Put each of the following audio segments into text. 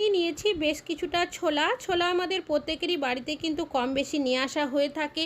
নিয়েছি বেশ কিছুটা ছোলা। ছোলা আমাদের প্রত্যেকেরই বাড়িতে কিন্তু কম বেশি নিয়ে আসা হয়ে থাকে।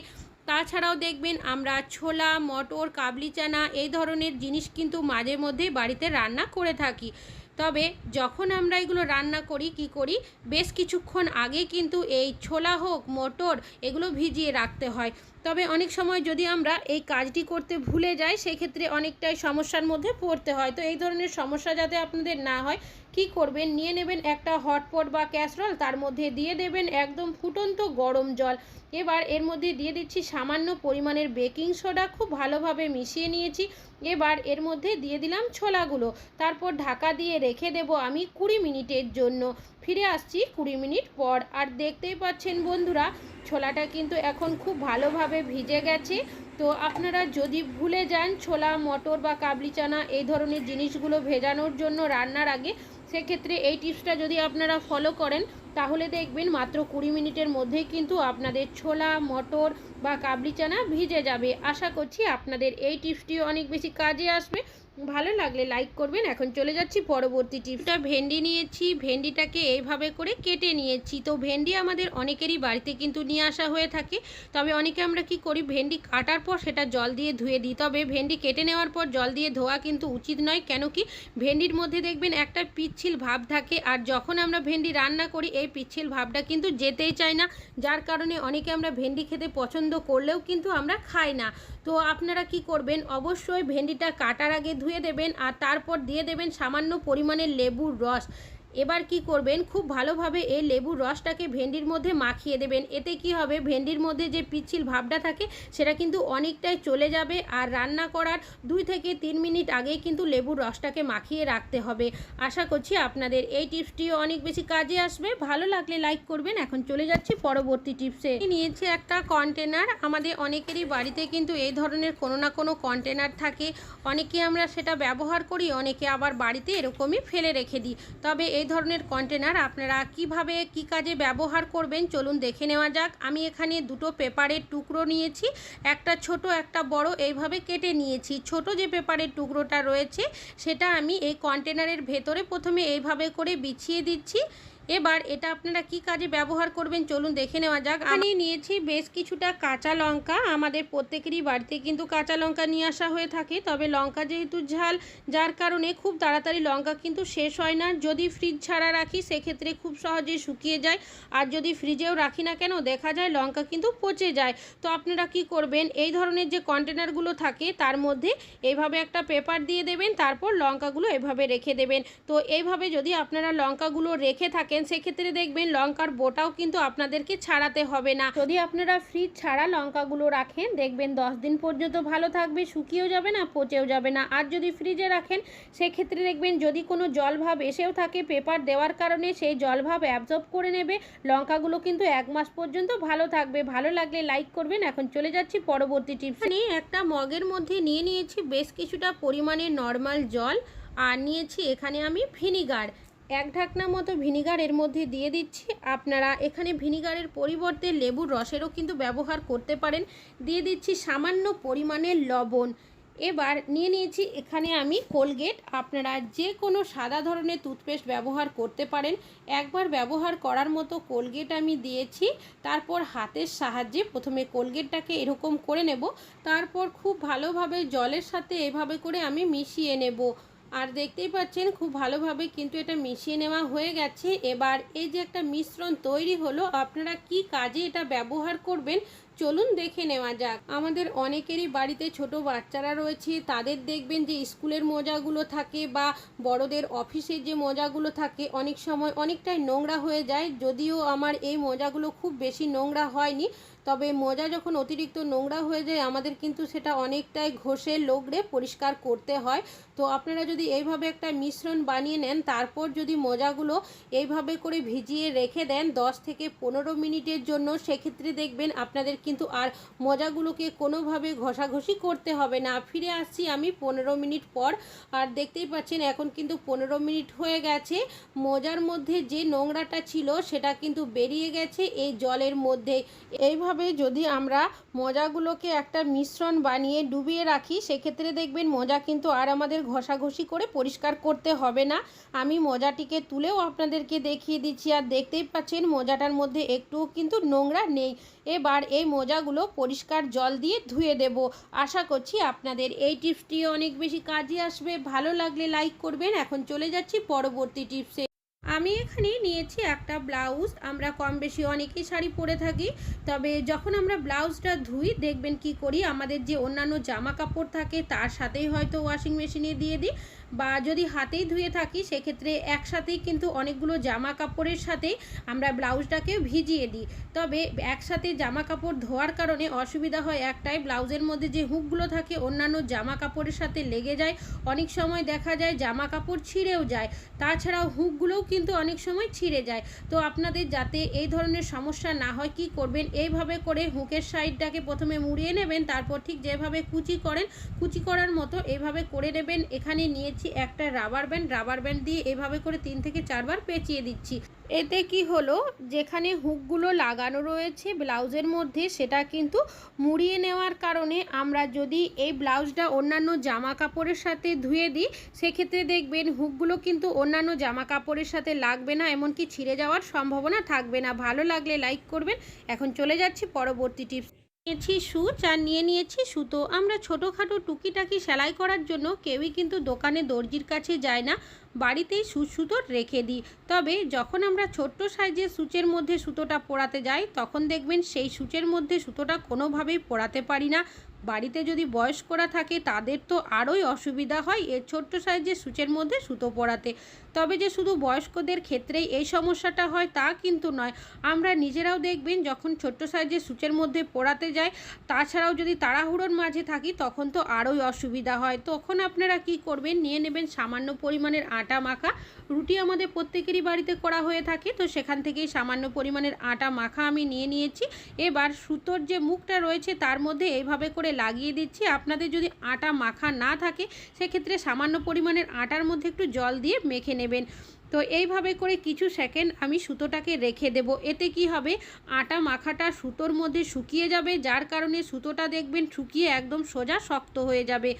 তাছাড়াও দেখবেন আমরা ছোলা, মটর কাবলি চানা এই ধরনের জিনিস কিন্তু মাঝে মধ্যে বাড়িতে রান্না করে থাকি। তবে যখন আমরা এগুলো রান্না করি, কি করি? বেশ কিছুক্ষণ আগে কিন্তু এই ছোলা হোক, মটর এগুলো ভিজিয়ে রাখতে হয়। তবে অনেক সময় যদি আমরা এই কাজটি করতে ভুলে যাই, সেক্ষেত্রে অনেকটাই সমস্যার মধ্যে পড়তে হয়। তো এই ধরনের সমস্যা যাতে আপনাদের না হয়, কি করবেন? নিয়ে নেবেন একটা হটপট বা ক্যাসরল তার মধ্যে দিয়ে দেবেন একদম ফুটন্ত গরম জল। এবার এর মধ্যে দিয়ে দিচ্ছি সামান্য পরিমাণের বেকিং সোডা খুব ভালোভাবে মিশিয়ে নিয়েছি। এবার এর মধ্যে দিয়ে দিলাম ছোলাগুলো। তারপর ঢাকা দিয়ে রেখে দেব আমি কুড়ি মিনিটের জন্য। ফিরে আসছি কুড়ি মিনিট পর। আর দেখতেই পাচ্ছেন বন্ধুরা, ছোলাটা কিন্তু এখন খুব ভালোভাবে ভিজে গেছে। তো আপনারা যদি ভুলে যান ছোলা, মটর বা কাবলি চানা, এই ধরনের জিনিসগুলো ভেজানোর জন্য রান্নার আগে, সেক্ষেত্রে এই টিপসটা যদি আপনারা ফলো করেন, তাহলে দেখবেন মাত্র কুড়ি মিনিটের মধ্যেই কিন্তু আপনাদের ছোলা, মটর বা কাবলি চানা ভিজে যাবে। আশা করছি আপনাদের এই টিপসটিও অনেক বেশি কাজে আসবে। ভালো লাগলে লাইক করবেন। এখন চলে যাচ্ছি পরবর্তী টিপসটা ভেন্ডি নিয়েছি, ভেন্ডিটাকে এইভাবে করে কেটে নিয়েছি। তো ভেন্ডি আমাদের অনেকেরই বাড়িতে কিন্তু নিয়ে আসা হয়ে থাকে। তবে অনেকে আমরা কি করি, ভেন্ডি কাটার পর সেটা জল দিয়ে ধুয়ে দিই। তবে ভেন্ডি কেটে নেওয়ার পর জল দিয়ে ধোয়া কিন্তু উচিত নয়। কেন কি, ভেন্ডির মধ্যে দেখবেন একটা পিচ্ছিল ভাব থাকে। আর যখন আমরা ভেন্ডি রান্না করি, এই পিচ্ছিল ভাবটা কিন্তু যেতেই চায় না। যার কারণে অনেকে আমরা ভেন্ডি খেতে পছন্দ করলেও কিন্তু আমরা খাই না। তো আপনারা কি করবেন? অবশ্যই ভেন্ডিটা কাটার আগে ধুয়ে দেবেন আর তারপর দিয়ে দেবেন সামান্য পরিমাণের লেবুর রস। এবার কি করবেন? খুব ভালোভাবে এই লেবুর রসটাকে ভেন্ডির মধ্যে মাখিয়ে দেবেন। এতে কি হবে? ভেন্ডির মধ্যে যে পিচ্ছিল ভাবটা থাকে, সেটা কিন্তু অনেকটাই চলে যাবে আর রান্না করার দুই থেকে তিন মিনিট আগেই কিন্তু লেবুর রসটাকে মাখিয়ে রাখতে হবে। আশা করছি আপনাদের এই টিপসটিও অনেক বেশি কাজে আসবে। ভালো লাগলে লাইক করবেন। এখন চলে যাচ্ছি পরবর্তী টিপসে। নিয়েছি একটা কন্টেনার। আমাদের অনেকেরই বাড়িতে কিন্তু এই ধরনের কোনো না কোনো কন্টেনার থাকে। অনেকে আমরা সেটা ব্যবহার করি, অনেকে আবার বাড়িতে এরকমই ফেলে রেখে দিই। তবে এই ধরনের কন্টেনার আপনারা কীভাবে, কি কাজে ব্যবহার করবেন চলুন দেখে নেওয়া যাক। আমি এখানে দুটো পেপারের টুকরো নিয়েছি, একটা ছোট, একটা বড়, এইভাবে কেটে নিয়েছি। ছোট যে পেপারের টুকরোটা রয়েছে, সেটা আমি এই কন্টেনারের ভেতরে প্রথমে এইভাবে করে বিছিয়ে দিচ্ছি। এবার এটা আপনারা কি কাজে ব্যবহার করবেন চলুন দেখে নেওয়া যাক। আমি নিয়েছি বেশ কিছুটা কাঁচা লঙ্কা। আমাদের প্রত্যেকেরই বাড়িতে কিন্তু কাঁচা লঙ্কা নিয়ে আসা হয়ে থাকে। তবে লঙ্কা যেহেতু ঝাল, যার কারণে খুব তাড়াতাড়ি লঙ্কা কিন্তু শেষ হয় না। যদি ফ্রিজ ছাড়া রাখি, সেক্ষেত্রে খুব সহজে শুকিয়ে যায়। আর যদি ফ্রিজেও রাখি না কেন, দেখা যায় লঙ্কা কিন্তু পচে যায়। তো আপনারা কি করবেন? এই ধরনের যে কন্টেনারগুলো থাকে, তার মধ্যে এইভাবে একটা পেপার দিয়ে দেবেন, তারপর লঙ্কাগুলো এভাবে রেখে দেবেন। তো এইভাবে যদি আপনারা লঙ্কাগুলো রেখে থাকেন সেক্ষেত্রে দেখবেন লঙ্কার বোটাও কিন্তু আপনাদেরকে ছাড়াতে হবে না। যদি আপনারা ফ্রিজ ছাড়া লঙ্কাগুলো রাখেন, দেখবেন দশ দিন পর্যন্ত ভালো থাকবে, শুকিয়েও যাবে না, পচেও যাবে না। আর যদি ফ্রিজে রাখেন, সেক্ষেত্রে দেখবেন যদি কোনো জলভাব এসেও থাকে পেপার দেওয়ার কারণে, সেই জলভাব অ্যাবজর্ব করে নেবে। লঙ্কাগুলো কিন্তু এক মাস পর্যন্ত ভালো থাকবে। ভালো লাগলে লাইক করবেন। এখন চলে যাচ্ছি পরবর্তী টিপস আমি একটা মগের মধ্যে নিয়ে নিয়েছি বেশ কিছুটা পরিমাণে নর্মাল জল। আর নিয়েছি এখানে আমি ভিনিগার এক ঢাকনা মতো ভিনিগার এর মধ্যে দিয়ে দিচ্ছি। আপনারা এখানে ভিনিগারের পরিবর্তে লেবুর রসেরও কিন্তু ব্যবহার করতে পারেন। দিয়ে দিচ্ছি সামান্য পরিমাণে লবণ। এবার নিয়ে নিয়েছি এখানে আমি কোলগেট। আপনারা যে কোনো সাদা ধরনের টুথপেস্ট ব্যবহার করতে পারেন। একবার ব্যবহার করার মতো কোলগেট আমি দিয়েছি। তারপর হাতের সাহায্যে প্রথমে কোলগেটটাকে এরকম করে নেব। তারপর খুব ভালোভাবে জলের সাথে এভাবে করে আমি মিশিয়ে নেব। আর দেখতেই পাচ্ছেন খুব ভালোভাবে কিন্তু এটা মিশিয়ে নেওয়া হয়ে গেছে। এবার এই যে একটা মিশ্রণ তৈরি হলো, আপনারা কি কাজে এটা ব্যবহার করবেন চলুন দেখে নেওয়া যাক। আমাদের অনেকেরই বাড়িতে ছোট বাচ্চারা রয়েছে। তাদের দেখবেন যে স্কুলের মোজাগুলো থাকে বা বড়দের অফিসের যে মোজাগুলো থাকে, অনেক সময় অনেকটাই নোংরা হয়ে যায়। যদিও আমার এই মোজাগুলো খুব বেশি নোংরা হয়নি, তবে মোজা যখন অতিরিক্ত নোংরা হয়ে যায়, আমাদের কিন্তু সেটা অনেকটাই ঘষে লোগড়ে পরিষ্কার করতে হয়। তো আপনারা যদি এইভাবে একটা মিশ্রণ বানিয়ে নেন, তারপর যদি মোজাগুলো এইভাবে করে ভিজিয়ে রেখে দেন দশ থেকে পনেরো মিনিটের জন্য, সেক্ষেত্রে দেখবেন আপনাদের কিন্তু আর মজাগুলোকে কোনোভাবে ঘষাঘষি করতে হবে না। ফিরে আসছি আমি পনেরো মিনিট পর। আর দেখতেই পাচ্ছেন, এখন কিন্তু পনেরো মিনিট হয়ে গেছে। মোজার মধ্যে যে নোংরাটা ছিল, সেটা কিন্তু বেরিয়ে গেছে এই জলের মধ্যে। এইভাবে যদি আমরা মজাগুলোকে একটা মিশ্রণ বানিয়ে ডুবিয়ে রাখি, সেক্ষেত্রে দেখবেন মজা কিন্তু আর আমাদের ঘষাঘষি করে পরিষ্কার করতে হবে না। আমি মজাটিকে তুলেও আপনাদেরকে দেখিয়ে দিচ্ছি। আর দেখতেই পাচ্ছেন, মোজাটার মধ্যে একটুও কিন্তু নোংরা নেই। এবার এই মোজাগুলো পরিষ্কার জল দিয়ে ধুয়ে দেব। আশা করছি আপনাদের এই টিপসটি অনেক বেশি কাজে আসবে। ভালো লাগলে লাইক করবেন। এখন চলে যাচ্ছি পরবর্তী টিপসে। আমি এখানে নিয়েছি একটা ব্লাউজ। আমরা কম বেশি অনেকেই শাড়ি পরে থাকি, তবে যখন আমরা ব্লাউজটা ধুই, দেখবেন কি করি, আমাদের যে অন্যান্য জামা কাপড় থাকে, তার সাথেই হয়তো ওয়াশিং মেশিনে দিয়ে দিই, বা যদি হাতেই ধুয়ে থাকি, সেক্ষেত্রে একসাথেই কিন্তু অনেকগুলো জামা কাপড়ের সাথে আমরা ব্লাউজটাকে ভিজিয়ে দিই। তবে একসাথে জামা কাপড় ধোয়ার কারণে অসুবিধা হয় একটাই, ব্লাউজের মধ্যে যে হুকগুলো থাকে, অন্যান্য জামা কাপড়ের সাথে লেগে যায়। অনেক সময় দেখা যায় জামা কাপড় ছিঁড়েও যায়, তাছাড়াও হুকগুলোও কিন্তু অনেক সময় ছিঁড়ে যায়। তো আপনাদের যাতে এই ধরনের সমস্যা না হয়, কি করবেন? এইভাবে করে হুকের সাইডটাকে প্রথমে মুড়িয়ে নেবেন, তারপর ঠিক যেভাবে কুচি করেন, কুচি করার মতো এভাবে করে নেবেন। এখানে নিয়েছি একটা রাবার ব্যান্ড রাবার ব্যান্ড দিয়ে এভাবে করে তিন থেকে চারবার পেঁচিয়ে দিচ্ছি। এতে কি হলো? যেখানে হুকগুলো লাগানো রয়েছে ব্লাউজের মধ্যে, সেটা কিন্তু মুড়িয়ে নেওয়ার কারণে আমরা যদি এই ব্লাউজটা অন্যান্য জামা কাপড়ের সাথে ধুয়ে দিই, সেক্ষেত্রে দেখবেন হুকগুলো কিন্তু অন্যান্য জামা কাপড়ের সাথে লাগবে না, এমনকি ছিঁড়ে যাওয়ার সম্ভাবনা থাকবে না। ভালো লাগলে লাইক করবেন। এখন চলে যাচ্ছি পরবর্তী টিপস নিয়েছি সুচ আর নিয়ে নিয়েছি সুতো। আমরা ছোটোখাটো টুকিটাকি সেলাই করার জন্য কেউই কিন্তু দোকানে দর্জির কাছে যায় না। বাড়িতেই সুচ সুতো রেখে দিই। তবে যখন আমরা ছোট্ট সাইজের সূচের মধ্যে সুতোটা পরাতে যাই, তখন দেখবেন সেই সূচের মধ্যে সুতোটা কোনোভাবেই পরাতে পারি না। বাড়িতে যদি বয়স্করা থাকে, তাদের তো আরোই অসুবিধা হয় এর ছোট্ট সাইজের সূচের মধ্যে সুতো পরাতে তবে যে শুধু বয়স্কদের ক্ষেত্রেই এই সমস্যাটা হয়, তা কিন্তু নয়। আমরা নিজেরাও দেখবেন যখন ছোট্ট সাইজের সূচের মধ্যে পরাতে যাই, তাছাড়াও যদি তাড়াহুড়োর মাঝে থাকি, তখন তো আরোই অসুবিধা হয়। তখন আপনারা কি করবেন? নিয়ে নেবেন সামান্য পরিমাণের আটা। মাখা। রুটি আমাদের প্রত্যেকেরই বাড়িতে করা হয়ে থাকে, তো সেখান থেকেই সামান্য পরিমাণের আটা মাখা আমি নিয়ে নিয়েছি। এবার সুতোর যে মুখটা রয়েছে তার মধ্যে এইভাবে করে লাগিয়ে দিচ্ছি। আপনাদের যদি আটা মাখা না থাকে, সেক্ষেত্রে সামান্য পরিমাণের আটার মধ্যে একটু জল দিয়ে মেখে নেবেন। তো এইভাবে করে কিছু সেকেন্ড আমি সুতোটাকে রেখে দেব। এতে কি হবে? আটা মাখাটা সুতোর মধ্যে শুকিয়ে যাবে। যার কারণে সুতোটা দেখবেন শুকিয়ে একদম সোজা শক্ত হয়ে যাবে।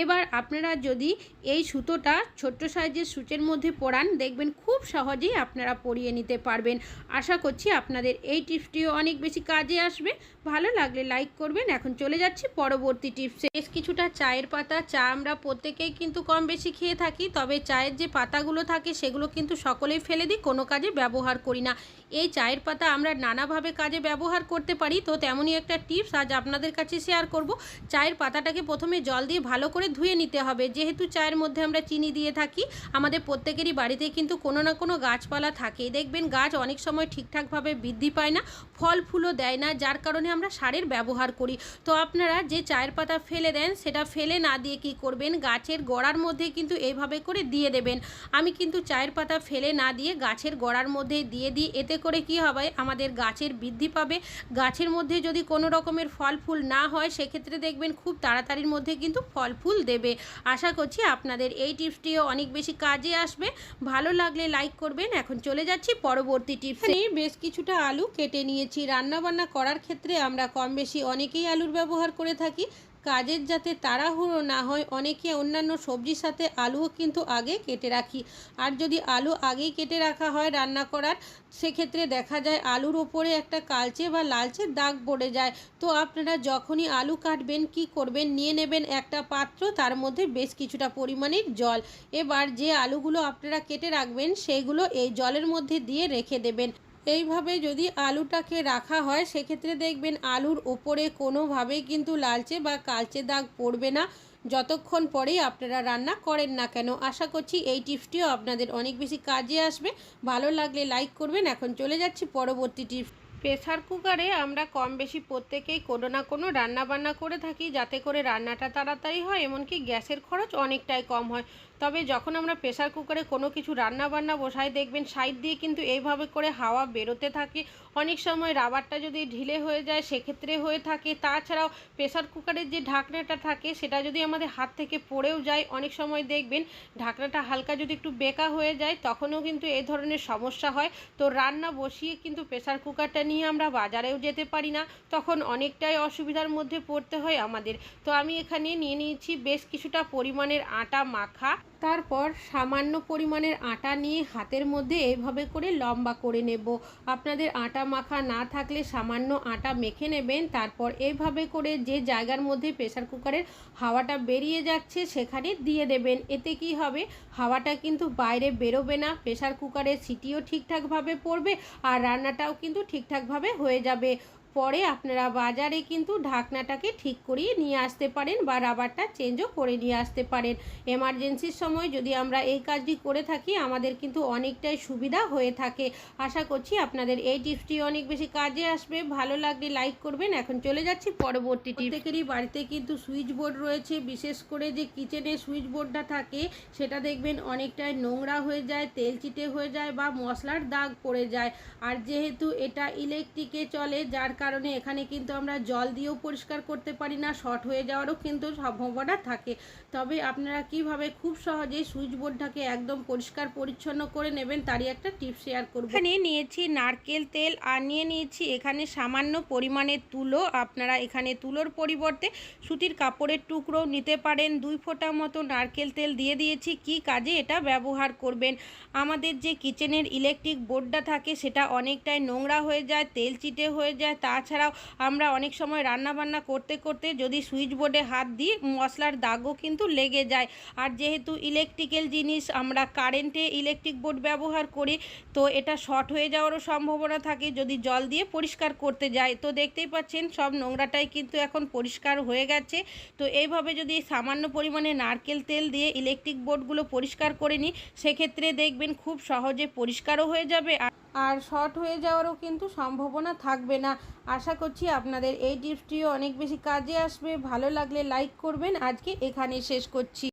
এবার আপনারা যদি এই সুতোটা ছোট্ট সাইজের সূচের মধ্যে পরান দেখবেন খুব সহজেই আপনারা পরিয়ে নিতে পারবেন। আশা করছি আপনাদের এই টিপসটিও অনেক বেশি কাজে আসবে। ভালো লাগলে লাইক করবেন। এখন চলে যাচ্ছি পরবর্তী টিপসে। বেশ কিছুটা চায়ের পাতা, চা আমরা প্রত্যেকেই কিন্তু কম বেশি খেয়ে থাকি, তবে চায়ের যে পাতাগুলো থাকে সেগুলো কিন্তু সকলেই ফেলে দিই, কোনো কাজে ব্যবহার করি না। এই চায়ের পাতা আমরা নানাভাবে কাজে ব্যবহার করতে পারি। তো তেমনই একটা টিপস আজ আপনাদের কাছে শেয়ার করব। চায়ের পাতাটাকে প্রথমে জল দিয়ে ভালো করে ধুয়ে নিতে হবে। যেহেতু চায়ের মধ্যে আমরা চিনি দিয়ে থাকি, আমাদের প্রত্যেকেরই বাড়িতে কিন্তু কোনো না কোনো গাছপালা থাকে দেখবেন গাছ অনেক সময় ঠিকঠাকভাবে বৃদ্ধি পায় না, ফল ফুলও দেয় না, যার কারণে আমরা সারের ব্যবহার করি। তো আপনারা যে চায়ের পাতা ফেলে দেন, সেটা ফেলে না দিয়ে কি করবেন? গাছের গোড়ার মধ্যে কিন্তু এইভাবে করে দিয়ে দেবেন। আমি কিন্তু চায়ের পাতা ফেলে না দিয়ে গাছের গোড়ার মধ্যে দিয়ে দিই। এতে করে কি হবে? আমাদের গাছের বৃদ্ধি পাবে। গাছের মধ্যে যদি কোনো রকমের ফল ফুল না হয়, সেক্ষেত্রে দেখবেন খুব তাড়াতাড়ির মধ্যে কিন্তু ফল ফুল দেবে। আশা করছি আপনাদের এই টিপসটিও অনেক বেশি কাজে আসবে। ভালো লাগলে লাইক করবেন। এখন চলে যাচ্ছি পরবর্তী টিপসে। বেশ কিছুটা আলু কেটে নিয়েছি। রান্নাবান্না করার ক্ষেত্রে আমরা কম বেশি অনেকেই আলুর ব্যবহার করে থাকি। কাজের যাতে তাড়াহুড়ো না হয়, অনেকে অন্যান্য সবজির সাথে আলুও কিন্তু আগে কেটে রাখি। আর যদি আলু আগেই কেটে রাখা হয় রান্না করার, সেক্ষেত্রে দেখা যায় আলুর ওপরে একটা কালচে বা লালচে দাগ পড়ে যায়। তো আপনারা যখনই আলু কাটবেন, কি করবেন, নিয়ে নেবেন একটা পাত্র, তার মধ্যে বেশ কিছুটা পরিমাণের জল। এবার যে আলুগুলো আপনারা কেটে রাখবেন সেইগুলো এই জলের মধ্যে দিয়ে রেখে দেবেন। এইভাবে যদি আলুটাকে রাখা হয়, সেক্ষেত্রে দেখবেন আলুর ওপরে কোনোভাবেই কিন্তু লালচে বা কালচে দাগ পড়বে না। যতক্ষণ পরেই আপনারা রান্না করেন না কেন, আশা করছি এই টিপসটিও আপনাদের অনেক বেশি কাজে আসবে। ভালো লাগলে লাইক করবেন। এখন চলে যাচ্ছি পরবর্তী টিপস। প্রেসার কুকারে আমরা কম বেশি প্রত্যেকেই কোনো না কোনো রান্না বান্না করে থাকি, যাতে করে রান্নাটা তাড়াতাড়ি হয়, এমনকি গ্যাসের খরচ অনেকটাই কম হয়। তবে যখন আমরা প্রেসার কুকারে কোনো কিছু রান্না বান্না বসাই, দেখবেন সাইড দিয়ে কিন্তু এইভাবে করে হাওয়া বেরোতে থাকে। অনেক সময় রাবারটা যদি ঢিলে হয়ে যায়, সেক্ষেত্রে হয়ে থাকে। তাছাড়াও প্রেসার কুকারের যে ঢাকনাটা থাকে, সেটা যদি আমাদের হাত থেকে পড়েও যায়, অনেক সময় দেখবেন ঢাকনাটা হালকা যদি একটু বেঁকা হয়ে যায়, তখনও কিন্তু এই ধরনের সমস্যা হয়। তো রান্না বসিয়ে কিন্তু প্রেসার কুকারটা নিয়ে আমরা বাজারেও যেতে পারি না। তখন অনেকটাই অসুবিধার মধ্যে পড়তে হয় আমাদের। তো আমি এখানে নিয়ে নিয়েছি বেশ কিছুটা পরিমাণের আটা মাখা। তারপর সামান্য পরিমাণের আটা নিয়ে হাতের মধ্যে এভাবে করে লম্বা করে নেব। আপনাদের আটা মাখা না থাকলে সামান্য আটা মেখে নেবেন, তারপর এভাবে করে যে জায়গার মধ্যে প্রেসার কুকারের হাওয়াটা বেরিয়ে যাচ্ছে সেখানে দিয়ে দেবেন। এতে কি হবে? হাওয়াটা কিন্তু বাইরে বেরোবে না, প্রেসার কুকারের সিটিও ঠিকঠাকভাবে পড়বে আর রান্নাটাও কিন্তু ঠিকঠাকভাবে হয়ে যাবে। পরে আপনারা বাজারে কিন্তু ঢাকনাটাকে ঠিক করিয়ে নিয়ে আসতে পারেন বা রাবারটা চেঞ্জও করে নিয়ে আসতে পারেন। এমার্জেন্সির সময় যদি আমরা এই কাজটি করে থাকি, আমাদের কিন্তু অনেকটাই সুবিধা হয়ে থাকে। আশা করছি আপনাদের এই টিপসটি অনেক বেশি কাজে আসবে। ভালো লাগলে লাইক করবেন। এখন চলে যাচ্ছি পরবর্তী প্রত্যেকেরই বাড়িতে কিন্তু সুইচ বোর্ড রয়েছে। বিশেষ করে যে কিচেনে সুইচ বোর্ডটা থাকে, সেটা দেখবেন অনেকটাই নোংরা হয়ে যায়, তেল চিটে হয়ে যায় বা মশলার দাগ পড়ে যায়। আর যেহেতু এটা ইলেকট্রিকে চলে, যার কারণে এখানে কিন্তু আমরা জল দিয়েও পরিষ্কার করতে পারি না, শর্ট হয়ে যাওয়ারও কিন্তু সম্ভাবনা থাকে। তবে আপনারা কীভাবে খুব সহজেই সুইচ বোর্ডটাকে একদম পরিষ্কার পরিচ্ছন্ন করে নেবেন তারই একটা টিপস শেয়ার করব। এখানে নিয়েছি নারকেল তেল আর নিয়ে নিয়েছি এখানে সামান্য পরিমাণের তুলো। আপনারা এখানে তুলোর পরিবর্তে সুতির কাপড়ের টুকরো নিতে পারেন। দুই ফোঁটা মতো নারকেল তেল দিয়ে দিয়েছি। কি কাজে এটা ব্যবহার করবেন? আমাদের যে কিচেনের ইলেকট্রিক বোর্ডটা থাকে সেটা অনেকটাই নোংরা হয়ে যায়, তেল চিটে হয়ে যায় তাছাড়াও আমরা অনেক সময় রান্না বান্না করতে করতে যদি সুইচ বোর্ডে হাত দিই, মশলার দাগও কিন্তু লেগে যায়। আর যেহেতু ইলেকট্রিক্যাল জিনিস, আমরা কারেন্টে ইলেকট্রিক বোর্ড ব্যবহার করি, তো এটা শর্ট হয়ে যাওয়ারও সম্ভাবনা থাকে। যদি জল দিয়ে পরিষ্কার করতে যাই, তো দেখতেই পাচ্ছেন সব নোংরাটাই কিন্তু এখন পরিষ্কার হয়ে গেছে। তো এইভাবে যদি সামান্য পরিমাণে নারকেল তেল দিয়ে ইলেকট্রিক বোর্ডগুলো পরিষ্কার করে নিই, সেক্ষেত্রে দেখবেন খুব সহজে পরিষ্কারও হয়ে যাবে। আর আর শর্ট হয়ে যাওয়ারও কিন্তু সম্ভাবনা থাকবে না। আশা করছি আপনাদের এই টিপসটিও অনেক বেশি কাজে আসবে। ভালো লাগলে লাইক করবেন। আজকে এখানে শেষ করছি।